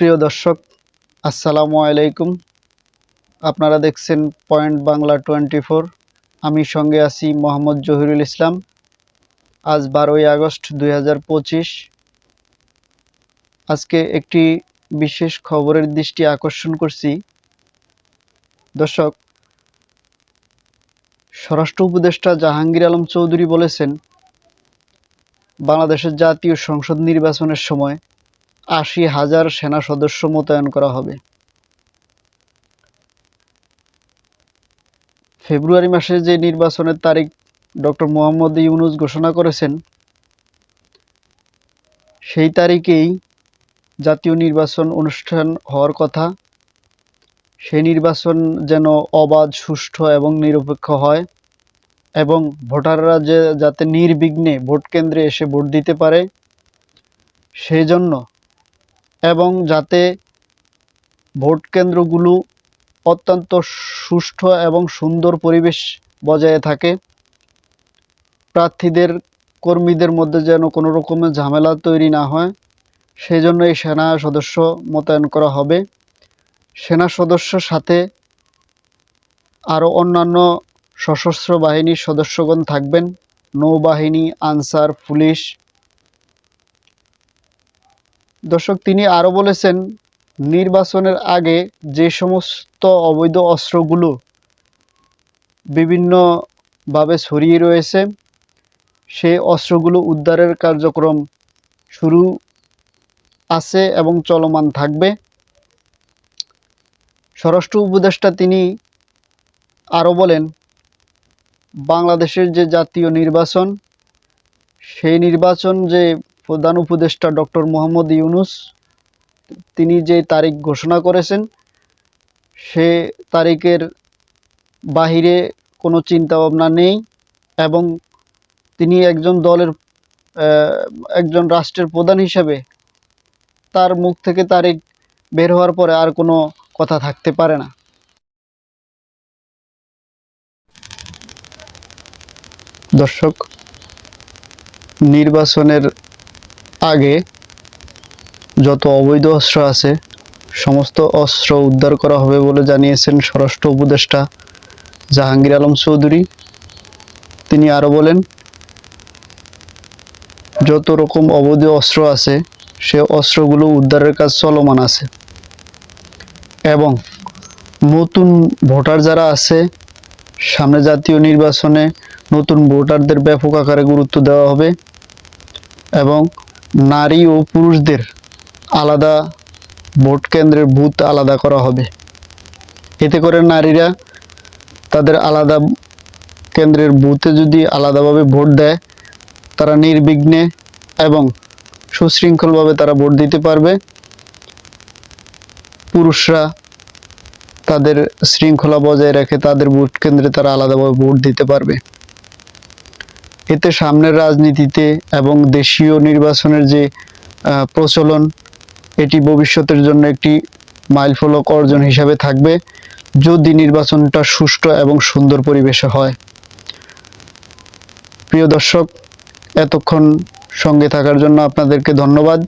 প্রিয় দর্শক, আসসালামু আলাইকুম। আপনারা দেখছেন পয়েন্ট বাংলা টোয়েন্টি আমি সঙ্গে আছি মোহাম্মদ জহিরুল ইসলাম। আজ বারোই আগস্ট দুই হাজার পঁচিশ। আজকে একটি বিশেষ খবরের দৃষ্টি আকর্ষণ করছি। দর্শক, স্বরাষ্ট্র উপদেষ্টা জাহাঙ্গীর আলম চৌধুরী বলেছেন, বাংলাদেশের জাতীয় সংসদ নির্বাচনের সময় আশি হাজার সেনা সদস্য মোতায়েন করা হবে। ফেব্রুয়ারি মাসে যে নির্বাচনের তারিখ ডক্টর মোহাম্মদ ইউনুস ঘোষণা করেছেন, সেই তারিখেই জাতীয় নির্বাচন অনুষ্ঠান হওয়ার কথা। সেই নির্বাচন যেন অবাধ, সুষ্ঠু এবং নিরপেক্ষ হয় এবং ভোটাররা যে যাতে নির্বিঘ্নে ভোট কেন্দ্রে এসে ভোট দিতে পারে সেই জন্য এবং যাতে ভোট কেন্দ্রগুলো অত্যন্ত সুষ্ঠু এবং সুন্দর পরিবেশ বজায় থাকে। প্রার্থীদের, কর্মীদের মধ্যে যেন কোনো রকমের ঝামেলা তৈরি না হয় সেই জন্য এই সেনা সদস্য মোতায়েন করা হবে। সেনা সদস্যর সাথে আরও অন্যান্য সশস্ত্র বাহিনীর সদস্যগণ থাকবেন। নৌবাহিনী, আনসার, পুলিশ দর্শক, তিনি আরও বলেছেন, নির্বাচনের আগে যে সমস্ত অবৈধ অস্ত্রগুলো বিভিন্নভাবে ছড়িয়ে রয়েছে সেই অস্ত্রগুলো উদ্ধারের কার্যক্রম শুরু আছে এবং চলমান থাকবে। স্বরাষ্ট্র উপদেষ্টা তিনি আরও বলেন, বাংলাদেশের যে জাতীয় নির্বাচন, সেই নির্বাচন যে প্রধান উপদেষ্টা ডক্টর মোহাম্মদ ইউনুস, তিনি যে তারিখ ঘোষণা করেছেন, সে তারিখের বাহিরে কোনো চিন্তা ভাবনা নেই এবং তিনি একজন দলের একজন রাষ্ট্রের প্রধান হিসেবে তার মুখ থেকে তারিখ বের হওয়ার পরে আর কোনো কথা থাকতে পারে না। দর্শক, নির্বাচনের আগে যত অবৈধ অস্ত্র আছে, সমস্ত অস্ত্র উদ্ধার করা হবে বলে জানিয়েছেন স্বরাষ্ট্র উপদেষ্টা জাহাঙ্গীর আলম চৌধুরী। তিনি আরও বলেন, যত রকম অবৈধ অস্ত্র আছে, সে অস্ত্রগুলো উদ্ধারের কাজ চলমান আছে। এবং নতুন ভোটার যারা আছে, সামনে জাতীয় নির্বাচনে নতুন ভোটারদের ব্যাপক আকারে গুরুত্ব দেওয়া হবে। এবং নারী ও পুরুষদের আলাদা ভোট কেন্দ্রের বুথ আলাদা করা হবে। এতে করে নারীরা তাদের আলাদা কেন্দ্রের বুথে যদি আলাদাভাবে ভোট দেয়, তারা নির্বিঘ্নে এবং সুশৃঙ্খলভাবে তারা ভোট দিতে পারবে। পুরুষরা তাদের শৃঙ্খলা বজায় রেখে তাদের ভোট কেন্দ্রে তারা আলাদাভাবে ভোট দিতে পারবে। এতে সামনের রাজনীতিতে এবং দেশীয় নির্বাচনের যে প্রচলন, এটি ভবিষ্যতের জন্য একটি মাইলফলক অর্জন হিসাবে থাকবে যদি নির্বাচনটা সুষ্ঠু এবং সুন্দর পরিবেশে হয়। প্রিয় দর্শক, এতক্ষণ সঙ্গে থাকার জন্য আপনাদেরকে ধন্যবাদ।